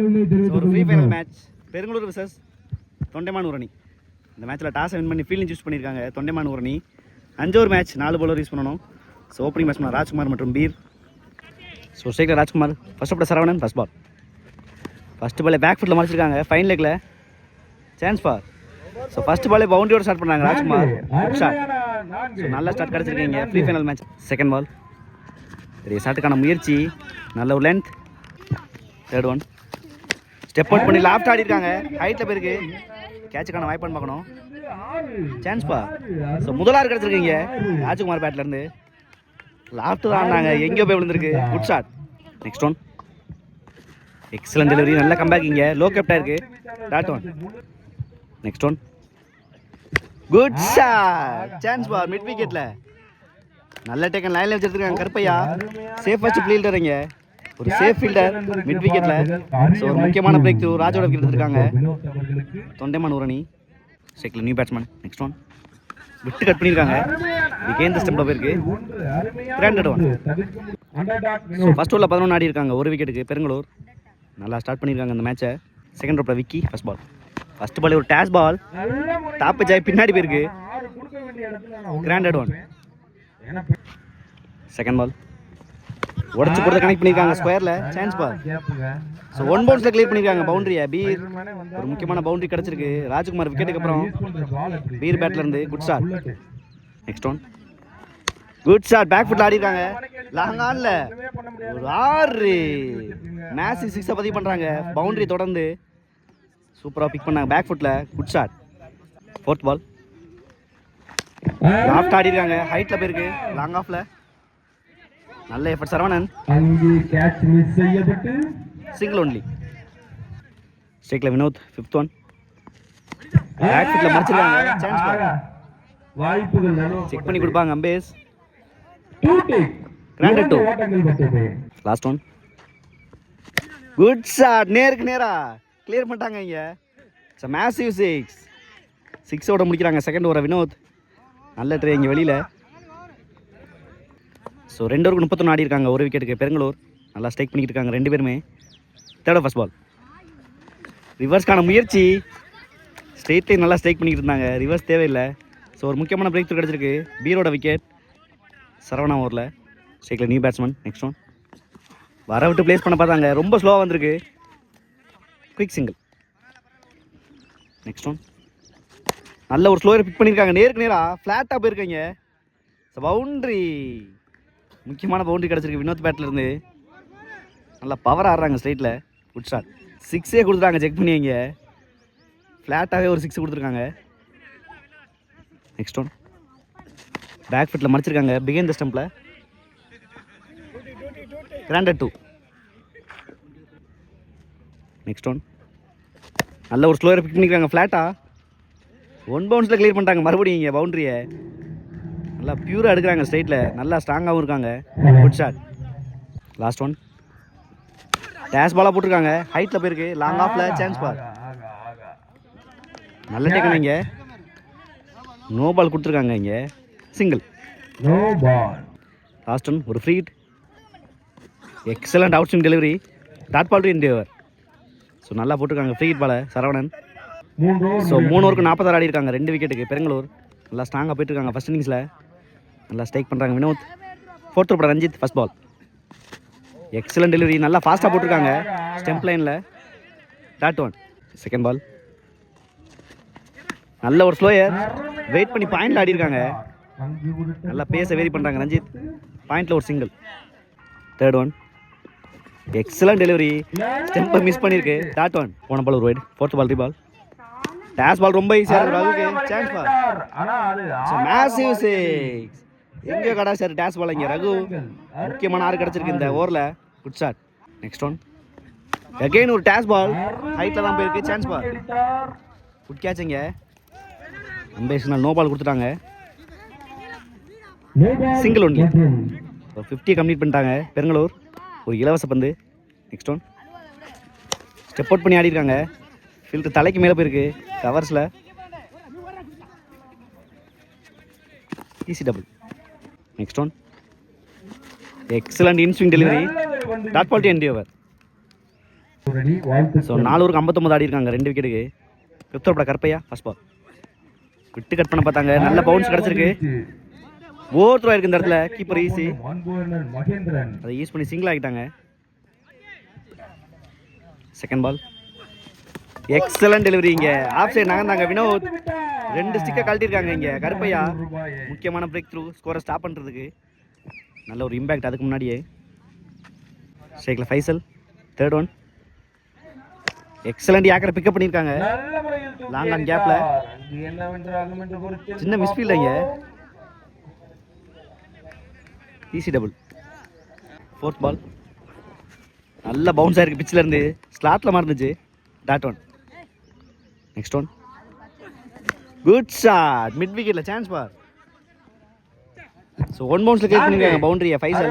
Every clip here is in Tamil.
ஒரு pre final match Perungulur versus Thondaiman Oorani. இந்த மேட்ச்சில் டாஸ் வின் பண்ணி ஃபீல்டிங் சூஸ் பண்ணியிருக்காங்க தொண்டைமான் ஊரணி. அஞ்சு ஒரு மேட்ச் நாலு bowler யூஸ் பண்ணணும். ஸோ ஓப்பனிங் பேட்ஸ்மேன் ராஜ்குமார் மற்றும் பீர். ஸோ ஸ்ட்ரைக்கில் Rajkumar. First of Saravanan first ball first பாலே பேக் ஃபுட்டில் மறைச்சிருக்காங்க. ஃபைன் லெக்கில் சான்ஸ் பார் ஸோ ஃபர்ஸ்ட் பாலே பவுண்டரியோட ஸ்டார்ட் பண்ணாங்க ராஜ்குமார். ஷாட் ஸோ நல்ல start கிடச்சிருக்கீங்க. Pre final match second ball பெரிய ஷாட்டுக்கான முயற்சி. நல்ல ஒரு length third one step out பண்ணி லாஃப்ட் ஆடி இருக்காங்க ஹைட்டில் போயிருக்கு. கேட்சுக்கான வாய்ப்பான்னு பார்க்கணும். சான்ஸ் பா. ஸோ முதலாறு கிடச்சிருக்கீங்க. ராஜ்குமார் பேட்லேருந்து லாஃப்ட் தான் ஆடினாங்க. எங்கேயோ போய் விழுந்திருக்கு. Good shot next one excellent delivery நல்ல கம்பேக் இங்கே. லோ கேப்டா இருக்கு. Dot one next one good shot chance பார் மிட் விக்கெட்ல நல்ல டேக்கன் லைன்ல வச்சிருக்காங்க கருப்பையா. சேஃபஸ்ட் ஃபீல்டர் தரீங்க ஒரு சேஃப் ஃபீல்டர் மிட் விக்கெட்ல ஸோ ஒரு முக்கியமான பிரேக் த்ரூ ராஜோட விக்கெட் எடுத்திருக்காங்க. தொண்டைமான் ஊரணி செக்கில் நியூ பேட்ஸ்மேன் நெக்ஸ்ட் ஒன் விட்டு கட் பண்ணியிருக்காங்க. விகேந்த ஸ்டெம்பில் போயிருக்கு. கிராண்டட் ஒன் ஃபர்ஸ்ட் ஓவரில் பதினொன்று ஆடி இருக்காங்க. ஒரு விக்கெட்டுக்கு பெருங்களூர். நல்லா ஸ்டார்ட் பண்ணியிருக்காங்க அந்த மேட்சை செகண்ட் ஓவரில் Vicky first ball first ball ஒரு டேஸ் பால் டாப் ஜாய் பின்னாடி போயிருக்கு. கிராண்டட் ஒன் செகண்ட் பால் உடச்சு கொடுத்து கனெக்ட் பண்ணியிருக்காங்க ஸ்கொயரில் சான்ஸ் பால் ஸோ ஒன் பவுன்ஸில் கிளியர் பண்ணியிருக்காங்க பவுண்டரியை பீர் ஒரு முக்கியமான பவுண்டரி கிடச்சிருக்கு. ராஜ்குமார் விக்கெட்டுக்கு அப்புறம் பீர் பேட்ல இருந்து good shot next one good shot back ஃபுட்ல ஆடி இருக்காங்க. லாங் ஆன்ல ஒரு ஆறு. மேசி சிக்ஸை பதிவு பண்ணுறாங்க பவுண்டரி தொடர்ந்து சூப்பராக பிக் பண்ணாங்க. பேக் ஃபுட்டில் good shot fourth ball loft ஆடி இருக்காங்க. ஹைட்டில் போயிருக்கு. லாங் ஆஃப்ல நல்ல எஃபர்ட் சரவணன். அங்கே கேட்ச் மிஸ் செய்யப்பட்டு சிங்கிள் ஒன்லி ஸ்ட்ரைக்கில் வினோத் ஃபிஃப்த் ஒன் பேக் மறைச்சிருக்காங்க. சான்ஸ். வாய்ப்புகள் செக் பண்ணி கொடுப்பாங்க அம்பேஸ். Two take last one good shot நேருக்கு நேரா. கிளியர் பண்ணிட்டாங்க இங்கே. இட்ஸ் மேசிவ் சிக்ஸ் சிக்ஸோட முடிக்கிறாங்க. செகண்ட் ஓவரை வினோத். நல்ல ட்ரே இங்கே வெளியில். ஸோ ரெண்டு ஓவருக்கு முப்பத்தொன்று ஆடி இருக்காங்க. ஒரு விக்கெட்டுக்கு பெருங்களூர் நல்லா ஸ்ட்ரைக் பண்ணிக்கிட்டு இருக்காங்க. ரெண்டு பேருமே. தேர்ட் ஃபர்ஸ்ட் பால் ரிவர்ஸ்க்கான முயற்சி. ஸ்ட்ரெயிட்லேயும் நல்லா ஸ்ட்ரைக் பண்ணிக்கிட்டு இருந்தாங்க. ரிவர்ஸ் தேவையில்லை. ஸோ ஒரு முக்கியமான பிரேக் த்ரூ கிடச்சிருக்கு. பீரோட விக்கெட் சரவணா ஓவரில். ஸ்ட்ரைக்கில் நியூ பேட்ஸ்மேன் நெக்ஸ்ட் ஒன் வர விட்டு ப்ளேஸ் பண்ண பார்த்தாங்க. ரொம்ப ஸ்லோவாக வந்திருக்கு. குயிக் சிங்கிள் நெக்ஸ்ட் ஒன் நல்ல ஒரு ஸ்லோயர் பிக் பண்ணியிருக்காங்க நேருக்கு நேராக ஃப்ளாட்டாக போயிருக்கீங்க. பவுண்ட்ரி முக்கியமான பவுண்டரி கிடச்சிருக்கு. வினோத் பேட்லேருந்து. நல்லா பவர் ஆடுறாங்க ஸ்ட்ரைட்டில் குட் ஷாட் சிக்ஸே கொடுத்துட்டாங்க. செக் பண்ணி இங்கே ஃப்ளாட்டாகவே ஒரு சிக்ஸ் கொடுத்துருக்காங்க. நெக்ஸ்ட் ஒன் பேக் ஃபிட்டில் மறைச்சிருக்காங்க பிகைன் த ஸ்டம்பில் கிராண்டட் டூ நெக்ஸ்ட் ஒன் நல்ல ஒரு ஸ்லோயர் பிக் பண்ணிக்கிறாங்க ஃப்ளாட்டா ஒன் பவுன்ஸில் கிளியர் பண்ணிட்டாங்க. மறுபடியும் இங்கே பவுண்டரியை நல்லா பியூராக எடுக்கிறாங்க ஸ்ட்ரைட்டில் நல்லா ஸ்ட்ராங்காகவும் இருக்காங்க. Good shot last one dash பாலாக போட்டிருக்காங்க. ஹைட்டில் போயிருக்கு. லாங் ஆஃபில் சான்ஸ் ஆகா நல்ல டேக்கன் இங்கே. நோ பால் கொடுத்துருக்காங்க இங்கே. Single no ball last one ஒரு freed excellent out swing delivery dot ball to இண்டியவர் so நல்லா போட்டிருக்காங்க. ஃப்ரீ ஹிட் பாலை சரவணன். ஸோ மூணு ஓவருக்கு நாற்பத்தாறு ஆடி இருக்காங்க. ரெண்டு விக்கெட்டுக்கு பெருங்களூர் நல்லா ஸ்ட்ராங்காக போயிட்டு இருக்காங்க. ஃபர்ஸ்ட் இன்னிங்ஸில் நல்லா ஸ்ட்ரைக் பண்ணுறாங்க வினோத். ஃபோர்த் போட Ranjith first ball excellent delivery நல்லா ஃபாஸ்ட்டாக போட்டிருக்காங்க. ஸ்டெம்ப் லைனில் டாட் ஒன் செகண்ட் பால் நல்ல ஒரு ஸ்லோயர் வெயிட் பண்ணி பாயிண்டில் ஆடிருக்காங்க. நல்லா பேச வேரி பண்ணுறாங்க ரஞ்சித். பாயிண்டில் ஒரு single third one excellent delivery ஸ்டெம்பை miss பண்ணியிருக்கு டாட் ஒன் போன பால் ஒரு wide fourth ball three ball dash ball ரொம்ப ஈஸியாக இருக்கு ரகுக்கு சான்ஸ் பால் மேசிவ் சிக்ஸ் எங்கேயோ கடா சார் டேஸ் பால் இங்கே? ரகு முக்கியமான ஆறு கிடச்சிருக்கு இந்த ஓவரில். Good shot next one again ஒரு டேஸ் பால் ஹைட்டில் தான் போயிருக்கு. சான்ஸ் பால். குட் கேட்ச் இங்கே. அம்பேஷனால் நோ பால் கொடுத்துட்டாங்க. மற்றும் ஒரு ஃபிஃப்டி கம்ப்ளீட் பண்ணிட்டாங்க. பெருங்களூர். ஒரு இலவச பந்து. நெக்ஸ்ட் ஒன் ஸ்டெப் அவுட் பண்ணி ஆடி இருக்காங்க ஃபீல்டு தலைக்கு மேலே போயிருக்கு. கவர்ஸில் easy double next one excellent inswing delivery dot பால்ட்டி என் என்டி ஓவர் ஸோ நாலு ஐம்பத்தொம்பது ஆடி இருக்காங்க. ரெண்டு விக்கெட்டுக்கு பிப்தர் பட கற்பையா? ஃபர்ஸ்ட் பால் விட்டு கட் பண்ண பார்த்தாங்க. நல்ல பவுன்ஸ் கிடச்சிருக்கு. ஓவர் த்ரோ இருக்கு இந்த இடத்துல. கீப்பர் ஈஸி அதை யூஸ் பண்ணி சிங்கிள் ஆகிட்டாங்க செகண்ட் பால் எக்ஸலண்ட் டெலிவரி இங்கே. ஆஃப் சைடு நகர்ந்தாங்க. வினோத் ரெண்டு ஸ்டிக்கை கழட்டிருக்காங்க இங்கே. கருப்பையா முக்கியமான பிரேக் த்ரூ ஸ்கோரை ஸ்டாப் பண்ணுறதுக்கு நல்ல ஒரு இம்பேக்ட் அதுக்கு முன்னாடியே. ஷேக்கில் ஃபைசல் தேர்ட் ஒன் எக்ஸலண்ட் யாக்கரை பிக்கப் பண்ணியிருக்காங்க. நல்ல முறையில் தூக்கி Long on gap ல. எறிந்தார். அங்கு என்னவென்று ஆகும் என்று பொறுத்திருந்து சின்ன மிஸ்ஃபீல்ட் இங்கே. ஈஸி டபுள் ஃபோர்த் பால் நல்ல பவுன்ஸ் ஆயிருக்கு பிச்சில் இருந்து. ஸ்லாட்டில் மாறினுச்சு dot one next one good shot mid விக்கெட்டில் chance பார். ஸோ ஒன் பவுன்ஸில் கேட் பண்ணிருக்காங்க பவுண்டரியை ஃபைசல்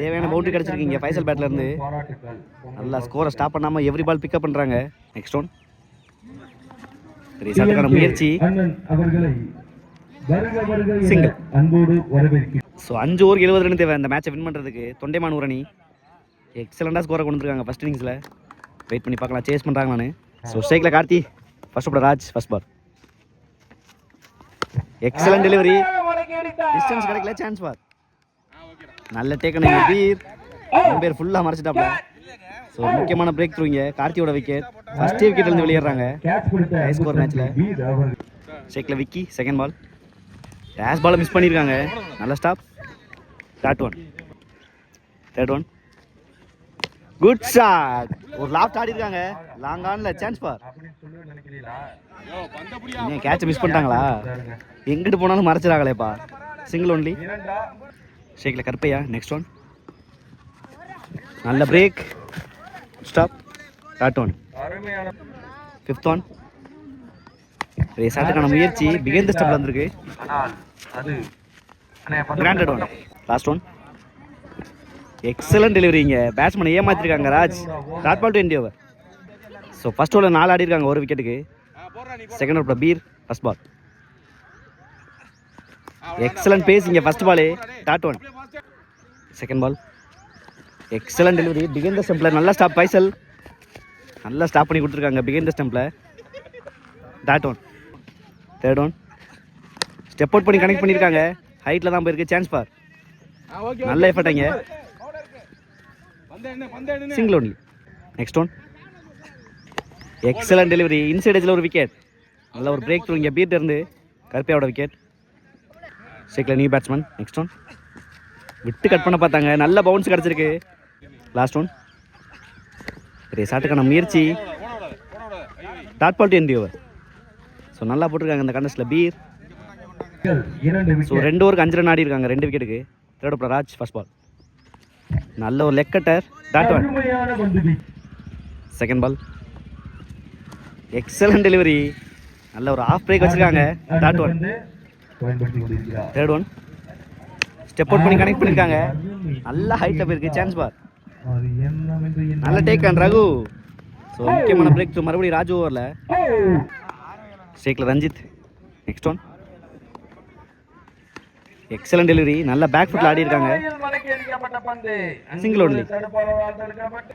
தேவையான பவுண்டரி கிடச்சிருக்கீங்க ஃபைசல் பேட்ல இருந்து. நல்லா ஸ்கோரை ஸ்டாப் பண்ணாமல் எவ்ரி பால் பிக்கப் பண்ணுறாங்க நெக்ஸ்ட் ஒன் சரி முயற்சி. வரவேற்கிறேன். ஸோ அஞ்சு ஓவருக்கு எழுபது ரன் தேவை. இந்த மேட்சை வின் பண்ணுறதுக்கு தொண்டைமான் ஊரணி. எக்ஸலண்டாக ஸ்கோரை கொண்டு வந்திருக்காங்க ஃபர்ஸ்ட் இன்னிங்ஸில் வெயிட் பண்ணி பார்க்கலாம். சேஸ் பண்ணுறாங்களான்னு ஸோ ஸ்ட்ரைக்கில் கார்த்தி. ஃபர்ஸ்ட் ஓட Raj. First ball excellent delivery distance கிடைக்கல சான்ஸ் பார். நல்ல டேக்கன் பீர் ரெண்டு பேர் ஃபுல்லாக மறைச்சிட்டாப்ல. ஸோ முக்கியமான பிரேக் த்ரூ இங்கே. கார்த்தியோட விக்கெட் ஃபர்ஸ்ட் விக்கெட்லேருந்து வெளியேறாங்க. கேட்ச் கொடுத்த High score match ல. வீர் அவர்கள் ஷேக்கில் விக்கி செகண்ட் பால் டேஷ் பாலை மிஸ் பண்ணியிருக்காங்க நல்ல stop dot one third one good shot ஒரு லாஃப்ட் ஆடி இருக்காங்க. லாங் ஆன்ல சான்ஸ் பார். அப்படின்னு சொல்லி கேட்ச் மிஸ் பண்ணிட்டாங்களா? எங்கிட்டு போனாலும் மறைச்சிடாங்களேப்பா. சிங்கிள் ஒன்லி ஷேக்ல ஷேக்கில் கருப்பையா? நெக்ஸ்ட் ஒன் நல்ல break stop dot one fifth one ரேசாட்டுக்கான முயற்சி. பிகேந்த ஸ்டெப்ல வந்திருக்கு. Granted one last one excellent delivery இங்கே. பேட்ஸ்மேனை ஏமாத்திருக்காங்க Raj. Dot ball twenty over so first ஓவரில் நாலு ஆடி இருக்காங்க ஒரு விக்கெட்டுக்கு second over Beer first ball excellent pace இங்கே ஃபர்ஸ்ட் பாலே dot one second ball excellent delivery பிகேந்த ஸ்டெம்பில் நல்லா ஸ்டாப் பைசல் நல்லா ஸ்டாப் பண்ணி கொடுத்துருக்காங்க பிகேந்த ஸ்டெம்பில் dot one third one step out பண்ணி கனெக்ட் பண்ணியிருக்காங்க ஹைட்டில் தான் போயிருக்கு சான்ஸ் பார். நல்ல எஃபர்ட் இங்கே single only next one excellent delivery inside எஜில் ஒரு விக்கெட் நல்ல ஒரு பிரேக் த்ரூ இங்கே பீட் இருந்து. கருப்பையோட விக்கெட் ஸ்டேக்கில் நியூ பேட்ஸ்மேன் நெக்ஸ்ட் ஒன் விட்டு கட் பண்ண பார்த்தாங்க. நல்ல பவுன்ஸ் கிடச்சிருக்கு. லாஸ்ட் ஒன் சரி சாட்டுக்கான முயற்சி. Dot ball end over so நல்லா போட்டிருக்காங்க இந்த கண்டஸ்டில் பீர் இரண்டு ஸோ ரெண்டு ஓவருக்கு அஞ்சு ரன் ஆடி இருக்காங்க ரெண்டு விக்கெட்டுக்கு தேர்ட் ராஜ் ஃபர்ஸ்ட் பால் நல்ல ஒரு leg cutter dot one. Second ball excellent delivery நல்ல ஒரு ஆஃப் பிரேக் வச்சிருக்காங்க. Dot one third one step out பண்ணி கனெக்ட் பண்ணியிருக்காங்க நல்ல ஹைட்டில் போயிருக்கு சான்ஸ் பார் நல்ல டேக் அண்ட் ரகு. ஸோ முக்கியமான பிரேக் மறுபடியும் ராஜு ஓவரில்! ஸ்டேக்கில் Ranjith. Next one excellent delivery நல்ல பேக் ஃபுட்டில் ஆடி இருக்காங்க. தடுப்பாளரால் தடுக்கப்பட்டு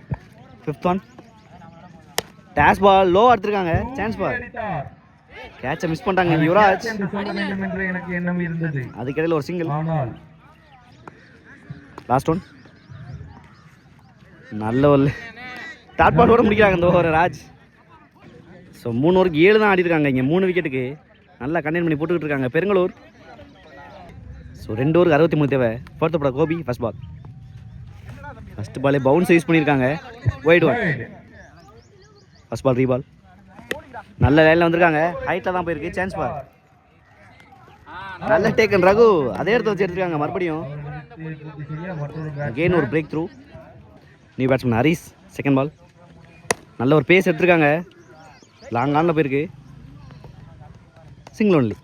fifth one dash ball low எடுத்திருக்காங்க. Chance ball. கேட்சை மிஸ் பண்ணிட்டாங்க யுவராஜ். அதுக்கிடையில் ஒரு சிங்கிள் லாஸ்ட் ஒன் நல்ல ஒரு டாட் பாலோட முடிக்கிறாங்க இந்த ஓவர் ராஜ். ஸோ மூணு ஓவருக்கு ஏழு தான் ஆடி இருக்காங்க இங்கே. மூணு விக்கெட்டுக்கு நல்லா கண்டெயின் பண்ணி போட்டுக்கிட்டு இருக்காங்க. பெருங்களூர். ஸோ ரெண்டு ஓவருக்கு அறுபத்தி மூணு தேவை. ஃபோர்த்து பட கோபி ஃபர்ஸ்ட் பால் ஃபஸ்ட் பாலே பவுன்ஸ் யூஸ் பண்ணியிருக்காங்க. Wide one first first ball ரீபால் நல்ல லைனில் வந்திருக்காங்க. ஹைட்டில் தான் போயிருக்கு. சான்ஸ் பால் நல்ல டேக்கன் ரகு. அதே இடத்த வச்சு எடுத்துருக்காங்க. மறுபடியும் அகெயின் ஒரு break through new batsman Haris second ball நல்ல ஒரு பேஸ் எடுத்திருக்காங்க. லாங் ஆனில் போயிருக்கு. சிங்கிள் ஒன்லி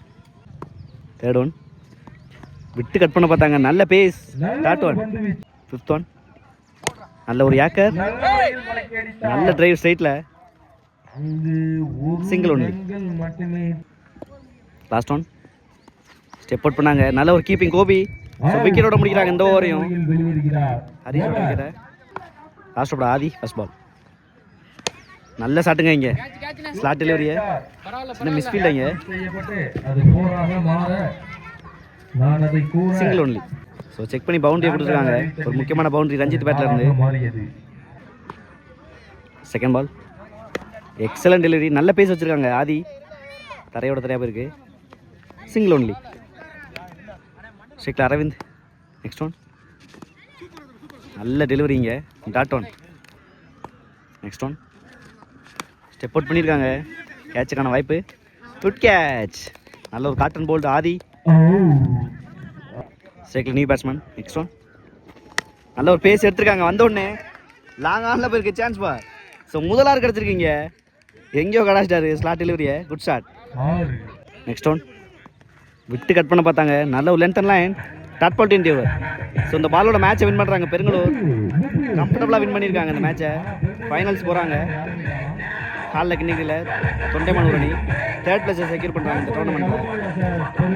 தேர்ட் ஒன் விட்டு கட் பண்ண பார்த்தாங்க. நல்ல pace dot one. Fifth one நல்ல ஒரு யாக்கர் நல்ல டிரைவ் ஸ்ட்ரைட்டில். ரன்கள் மட்டுமே. லாஸ்ட் ஒன் ஸ்டெப் அவுட் பண்ணாங்க. நல்ல ஒரு கீப்பிங் கோபி. விக்கெட்டோட முடிக்கிறாங்க இந்த ஓவரையும். ஹரிஷோட விக்கெட்டை. லாஸ்ட் ஓட ஆதி ஃபர்ஸ்ட் பால் நல்ல ஷாட்டுங்க இங்கே. ஸ்லாட் டெலிவரியை சின்ன நான் அதை கூற சிங்கிள் ஒன்லி ஸோ செக் பண்ணி பவுண்டரி கொடுத்துருக்காங்க. ஒரு முக்கியமான பவுண்டரி ரஞ்சித் பேட்ல இருந்து செகண்ட் பால் எக்ஸலன்ட் டெலிவரி நல்ல பேஸ் வச்சிருக்காங்க. ஆதி தரையோட தரையாக போயிருக்கு. Single only strict Aravind next one நல்ல டெலிவரிங்க dot one next one step out பண்ணியிருக்காங்க கேட்சுக்கான வாய்ப்பு. குட் கேட்ச் நல்ல ஒரு காட்டன் போல்ட் ஆதி. ஸ்ட்ரைக்கில் நியூ பேட்ஸ்மேன் நெக்ஸ்ட் ஒன் நல்ல ஒரு பேஸ் எடுத்திருக்காங்க. வந்த உடனே லாங் ஆனில் போயிருக்கு. சான்ஸ் பா ஸோ முதலாறு கிடச்சிருக்கீங்க. எங்கேயோ கடாச்சிட்டாரு ஸ்லாட் டெலிவரியை குட் ஷாட் நெக்ஸ்ட் ஒன் விட்டு கட் பண்ண பார்த்தாங்க. நல்ல ஒரு length line dot ball over so இந்த பாலோட மேட்சை வின் பண்ணுறாங்க பெருங்களூர். கம்ஃபர்டபுளாக வின் பண்ணியிருக்காங்க இந்த மேட்சை ஃபைனல்ஸ் போகிறாங்க ஹாலில் கிண்ணிகளில் தொண்டைமானூர் அணி தேர்ட் பிளேஸை செக்யூர் பண்ணுறாங்க இந்த டோர்னமெண்ட்டில்